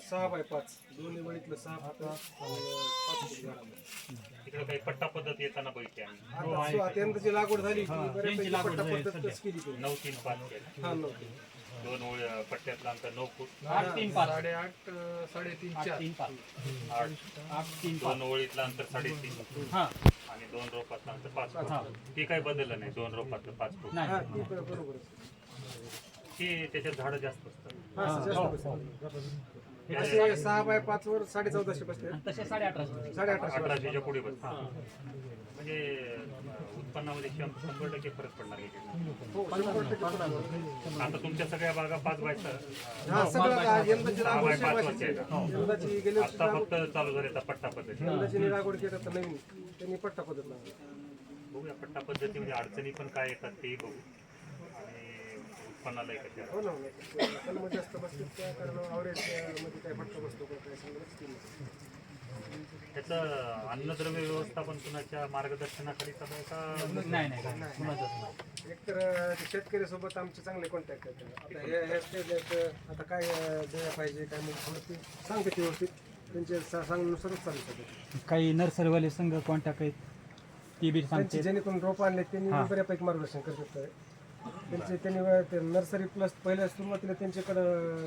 सहा बाय पाच. दोन्ही वळीतलं सहा फुट आणि पाच फूट झाडामध्ये. तिकडे काही पट्टा पद्धत येताना बघितली आम्ही. आता सु- आता यंदाची लागवड झाली की बऱ्यापैकी पट्टा पद्धतच केली तुम्ही. नऊ तीन पाच केलं हा नव्हती दोन ओळी पट्ट्यातलं अंतर नऊ फूट. आठ तीन पाच. साडेआठ अं, साडेतीन आठ चार. तीन पाच. आठ. आठ तीन दोन ओळीतलं अंतर साडेतीन हा. आणि दोन रोपातलं अंतर पाच फूट. ते काही बदललं नाही. दोन रोपातलं पाच फूट. नाही. हा ती ब- बरोबरच ते त्याच्यात झाडं जास्त असतात. हा जास्त बसते. असे सहा बाय पाच वर साडे चौदाशे तसे साडे अठराशे साडे अठराशे अठराशेच्या पुढे बसतात म्हणजे उत्पन्नामध्ये शं- शंभर टक्के फरक पडणार आहे. इकडे. हो पडणार. आता तुमच्या सगळ्या बागा पाच हा सगळं आता यंदाची सहा लागवड बाय पाच शेवाची वर्षाची आहे. यंदाची गेली वर्षी आता फक्त चालू झाले आता पट्टा पद्धती. यंदाची लागवड केली तर नवीन. त्यांनी पट्टा पद्धत बघूया पट्टा पद्धतीमध्ये अडचणी पण काय येतात तेही बघू. उत्पन्नाला हो ना हो ना. कलम जास्त बसते त्या कारण अवरेजमध्ये काय फटका बसतो का काय सगळं स्कीम त्याचं अन्नद्रव्य व्यवस्थापन कुणाच्या मार्गदर्शनाखाली चालू आहे का? नाही नाही कुणाचंच नाही एक तर अं, शेतकरी सोबत आमचे चांगले कॉन्टॅक्ट आहेत. आता हे हे आता काय द्यायला पाहिजे काय म्हणजे सांगते ते व्यवस्थित. त्यांच्या सा- सांगण्यानुसारच चालू शकते काही नर्सरीवाले संघ कॉन्टॅक्ट आहेत. ती बी त्यांचे सांगते जेणेकरून रोप आणले त्यांनी बऱ्यापैकी मार्गदर्शन करतात त्यांचे त्यांनी नर्सरी प्लस पहिल्या सुरुवातीला त्यांच्याकडं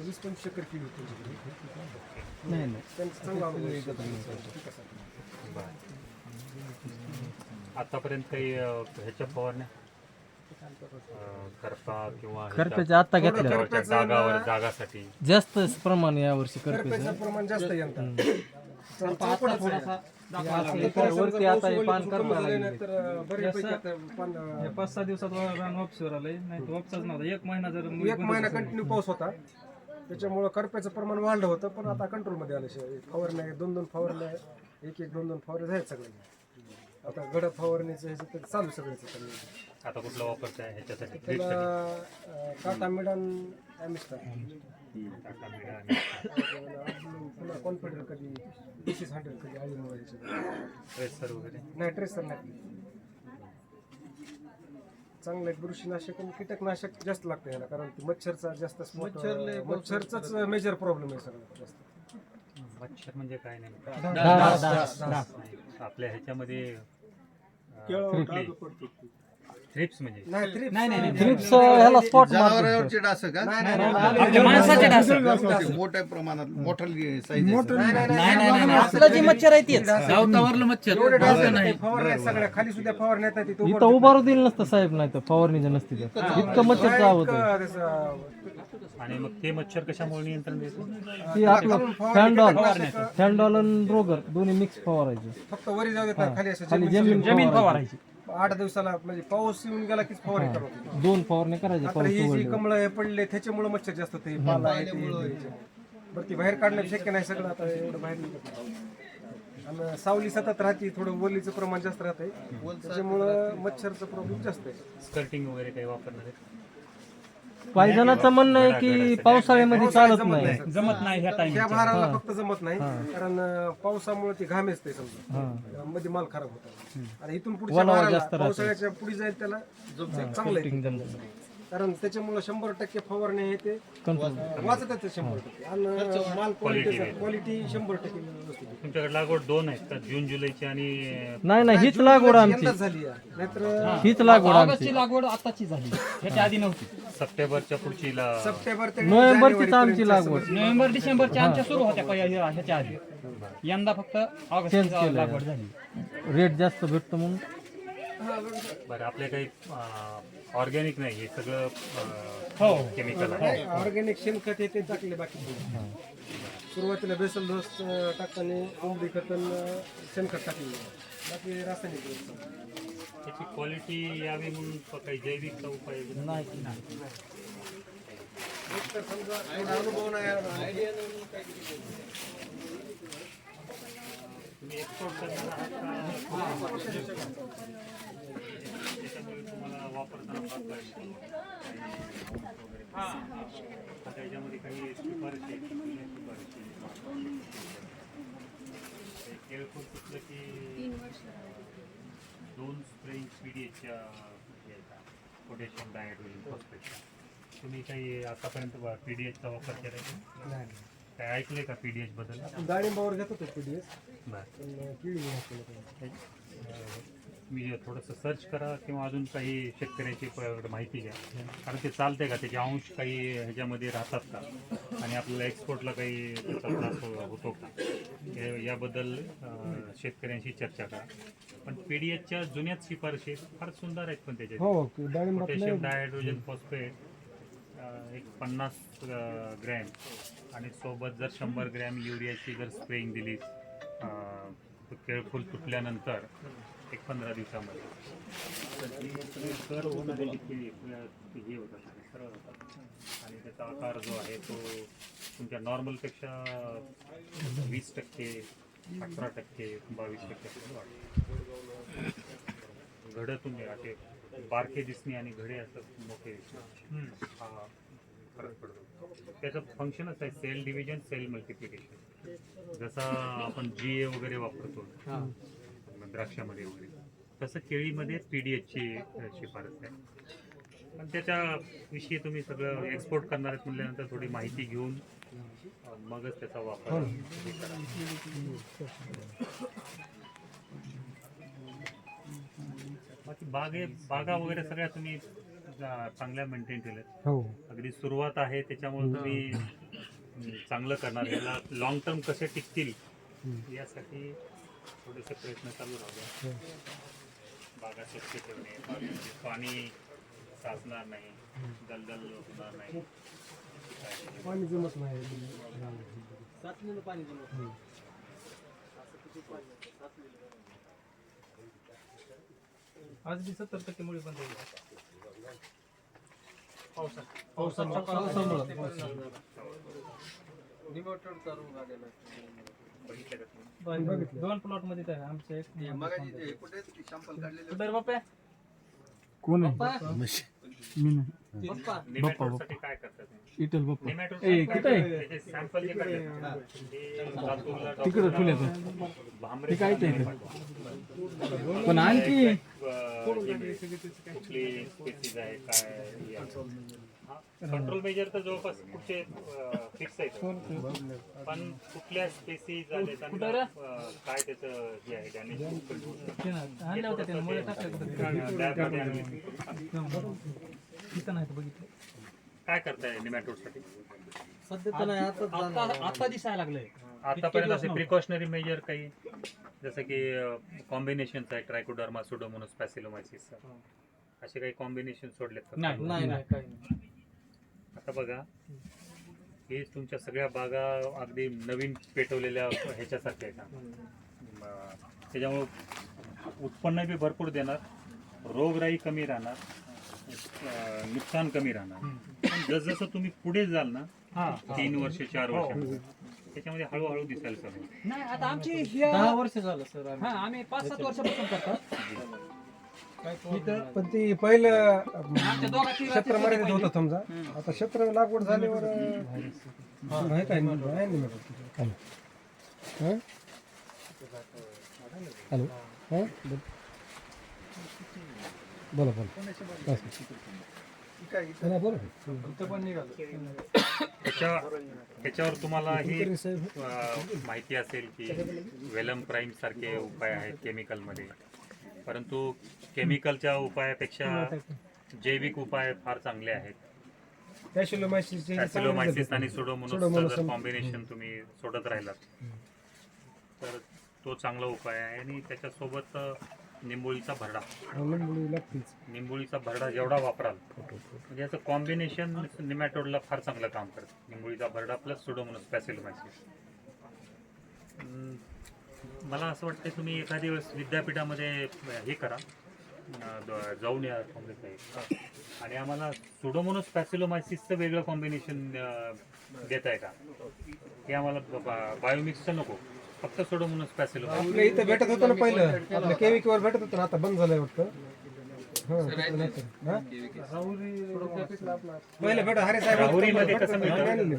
वीस पंचवीस एकर केली होती. त्यांच्याकडे नाही नाही. त्यांचं चांगलं अनुभव आहे. पिकासाठी. आतापर्यंत काही अं, ह्याच्या फवारण्या अं, करपा किंवा आत्ता घेतल्या जागावर जागासाठी. जास्त प्रमाण यावर्षी करप्याचं करप्याचं प्रमाण जास्त आहे यंदा. चौपटच आहे. वरती आता हे पान लागले. पाच सहा दिवसात रान वापसीवर आलंय. नाही तर वापसाच नव्हता एक महिना जर एक महिना कंटिन्यू पाऊस होता. त्याच्यामुळं करप्याचं प्रमाण वाढलं होतं पण आता कंट्रोलमध्ये आलं फवारण्या दोन दोन फवारण्या एक एक दोन दोन फवारण्या झाल्या सगळ्या आता गड फवारणीचं ह्याचं तर चालू सगळ्याचं चालू आता कुठलं वापरताय ह्याच्यासाठी? टाटा मिडन ॲमिस्टा कॉन्फिडर कधी हंड्रेड ट्रेसर वगैरे नाही ट्रेसर नाही चांगलं एक बुरशीनाशक आणि कीटकनाशक जास्त लागतं याला कारण ते मच्छरचा जास्त spot- मच्छरचाच मेजर प्रॉब्लेम आहे सगळं जास्त मच्छर म्हणजे काय नाही डास, डास, नाही. आपल्या ह्याच्यामध्ये थ्रिप्स म्हणजे नाही थ्रिप्स ह्याला स्पॉट जनावरांवरचे डास का नाही नाही, नाही आपल्या माणसाचे डास मोठ्या प्रमाणात मोठा साईज नाही, नाही, नाही नाही, नाही नाही आपलं जे मच्छर आहे तेच मच्छर एवढे डास आहेत, फवारण्या आहेत सगळ्या खाली सुद्धा फवारण्यात तिथं इथं उभारू दिलं नसतं साहेब नाही तर फवारणीचं नसते तर इतकं मच्छर इतकं त्याचं आणि मग ते मच्छर कशामुळे नियंत्रण देतो ती आपलं फॅन्डॉल फॅन्डॉल आणि रोगर दोन्ही मिक्स फवारायचे फक्त वरी जाऊ देत नाही, खाली असं खाली जमीन जमीन फवारायची आठ दिवसाला म्हणजे पाऊस येऊन गेला की फवारणी करत. दोन फवारण्या करायचे आता पाऊस ही जी उघडल्यावर. कमळ हे पडले त्याच्यामुळे मच्छर जास्त होते पाला आहे ते- ते- बरं ती बाहेर काढणं शक्य नाही सगळं आता एवढं बाहेर निघत. आणि सावली सतत राहते थोडं ओलीचं प्रमाण जास्त राहतंय त्याच्यामुळं मच्छरचं प्रॉब्लेम जास्त आहे स्कर्टिंग वगैरे काही वापरणार आहे काही जणांचं म्हणणं आहे की पावसाळ्यामध्ये चालत नाही. जमत नाही ह्या टाइम त्या भाराला फक्त जमत नाही कारण अं, पावसामुळे ती घाम येते समजा. मध्ये माल खराब होतो. आणि इथून पुढच्या वलावा भाराला जास्त राहतो. पावसाळ्याच्या पुढे जाईल त्याला चांगलं आहे. कारण त्याच्यामुळे शंभर टक्के फवारणी हे ते. वाचत येते शंभर टक्के. आणि माल क्वालिटी क्वालिटी शंभर टक्के व्यवस्थित आहे. तुमच्याकडे लागवड दोन आहेत का? जून जुलैची आणि नाही नाही हीच लागवड आमची. यंदाच झाली आहे. नाहीतर हीच लागवड आमची. ऑगस्टची लागवड आताची झाली. ह्याच्या आधी नव्हती. सप्टेंबरच्या पुढची ला सप्टेंबर ते नोव्हेंबरचीच आमची लागवड. नोव्हेंबर डिसेंबरच्या आमच्या सुरू होत्या पहिल्या ह्याच्या आधी. यंदा फक्त ऑगस्टची लागवड झाली. रेट जास्त भेटतो म्हणून. बरं आपल्या काही ऑर्गॅनिक नाही हे सगळं हो. केमिकल आहे. ऑर्गॅनिक शेणखत हे ते टाकले बाकी सुरुवातीला बेसल डोस अं, टाकताना कोंबडी खत शेणखत टाकले बाकी रासायनिक. त्याची क्वालिटी यावी म्हणून काही जैविकचा उपाय नाही समजा अनुभव नाही आला. तुम्ही एक्सपोर्ट करणार आहात का? त्याच्यामुळे तुम्हाला वापरताना फार आता याच्यामध्ये काही शिफारशी आहेत, काही शिफारशी आहेत. ते केळफूल कुठलं की दोन स्प्रेइंग पीडीएचच्या पोटॅशियम डायट होईल तुम्ही काही आतापर्यंत पीडीएचचा वापर केला काय ऐकलंय का पीडीएच बद्दल? डाळिंबावर घेत होतो पीडीएस बर. पण केळी नाही. मी थोडंसं सर्च करा किंवा अजून काही शेतकऱ्याची प- माहिती घ्या. कारण ते चालतंय का? त्याचे अंश काही ह्याच्यामध्ये राहतात का? आणि आपल्याला एक्सपोर्टला काही त्याचा त्रास हो- होतो का? हे- याबद्दल अं, शेतकऱ्यांशी चर्चा करा. पण पीडीएचच्या जुन्याच शिफारशी फार सुंदर आहेत पण त्याच्या हो डाळिंबात पोटॅशियम डायहायड्रोजन फॉस्फेट एक पन्नास ग्रॅम. आणि सोबत जर शंभर ग्रॅम युरियाची जर स्प्रेइंग दिली केळफूल तुटल्यानंतर एक पंधरा दिवसामध्ये. तर ही सगळी होऊन आलेली केळी हे होतात सरळ होतात आणि त्याचा आकार जो आहे तो तुमच्या नॉर्मलपेक्षा वीस टक्के अठरा टक्के बावीस टक्के वाढतो. तुम्ही असे बारके दिसणे आणि घडे असं मोठे हा फरक पडतो. त्याचं फंक्शनच आहे सेल डिव्हिजन सेल मल्टिप्लिकेशन जसा आपण जी ए वगैरे वापरतो द्राक्षामध्ये वगैरे तसं केळीमध्ये पी डी एचची शिफारस आहे. पण त्याच्याविषयी तुम्ही सगळं एक्सपोर्ट करणार आहेत म्हटल्यानंतर थोडी माहिती घेऊन मगच त्याचा वापर हे. करा. बाकी बागे बागा वगैरे सगळ्या तुम्ही चांगल्या मेंटेन केल्यात. हो. अगदी सुरुवात आहे त्याच्यामुळे तुम्ही चांगलं करणार. याला लॉंग टर्म कसे टिकतील यासाठी थोडेसे प्रयत्न चालू राहू द्या बागा स्वच्छ ठेवणे बागेमध्ये पाणी साचणार नाही दलदल होणार नाही. पाणी जमत नाही. आज बी सत्तर टक्के मुळे बंद होईल. बघितलं का तुम्ही दोन प्लॉटमध्ये काय आमच्या एक मगाशी ते कुठे बाप्पा. कोण आहे? मी नाही काय करतात तुम्ही? इटल बाप्पा ए, कुठं आहे? सॅम्पल जे काढतात, ते लातूरला तिकडं डॉक्टरला ठेवले भांबरे ते काय ते. पण आणखी अं, हे मिळेल. कुठली स्पेसीज आहे काय हे आहे. कंट्रोल मेजर तर जवळपास कुठचे फिक्स आहेत. पण कुठल्या स्पेसीज काय त्याचं हे आहे डॅमेज काय करताय निमॅटोडसाठी आता आता दिसायला लागलंय. आतापर्यंत असे प्रिकॉशनरी मेजर काही? जसं की कॉम्बिनेशन आहे ट्रायकोडर्मा सुडोमोनस पॅसिलोमायसिस असे काही कॉम्बिनेशन सोडलेत? नाही नाही. नाही काही नाही. आता बघा हे तुमच्या सगळ्या बागा अगदी नवीन पेटवलेल्या ह्याच्यासारख्या आहेत. त्याच्यामुळं उत्पन्न बी भरपूर देणार रोगराई कमी राहणार नुकसान कमी राहणार. जसजसं तुम्ही पुढे जाल ना हा. तीन वर्ष चार वर्ष त्याच्यामध्ये हळूहळू दिसायला होईल. नाही आता आमची दहा ह्या- वर्ष झालं सर आम्ही. हा आम्ही पाच सात वर्षापासून करतो. पण ती पहिलं क्षेत्र मर्यादित होतं समजा. आता क्षेत्र लागवड झाल्यावर काय नाही मॅडम. हं? हॅलो. हं? बोल. बोला त्याच्या त्याच्यावर तुम्हाला ही माहिती असेल की वेलम प्राईम सारखे उपाय आहेत केमिकलमध्ये. परंतु केमिकलच्या उपायापेक्षा जैविक उपाय फार चांगले आहेत. आणि सुडोमोनोसचं जर कॉम्बिनेशन तुम्ही सोडत राहिलात तर तो चांगला उपाय आहे आणि त्याच्यासोबत निंबोळीचा भरडा. लागतेच. निंबोळीचा भरडा जेवढा वापराल म्हणजे याचं कॉम्बिनेशन निमॅटोडला फार चांगलं काम करतं. निंबोळीचा भरडा प्लस सुडोमोनस पॅसिलोमायसिस मला असं वाटतं तुम्ही एखादी वेळेस विद्यापीठामध्ये हे करा. अं, जाऊन या काँग्रेस आहे आणि आम्हाला सुडोमोनस पॅसिलोमायसिसचं वेगळं कॉम्बिनेशन देत आहे का? हे आम्हाला बायोमिक्सचं नको. फक्त सुडोमोनस पॅसिलोमायसिस आपल्या इथं भेटत होतं ना पहिलं. आपल्या केविकवर भेटत होतं ना आता बंद झालंय वाटतं. हं, तिथं नाही. तर. हं? पहिलं भेट हरे साहेब. राहुरीमध्ये कसं मिळतं?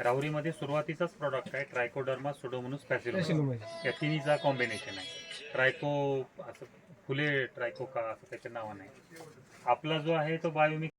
राहुरीमध्ये सुरुवातीचाच प्रॉडक्ट आहे ट्रायकोडर्मा सुडोमोनस Bacillomyces. या तिन्हीचा कॉम्बिनेशन आहे ट्रायको असं फुले ट्रायको का असं त्याच्या नावाने. आपला जो आहे तो बायोमिक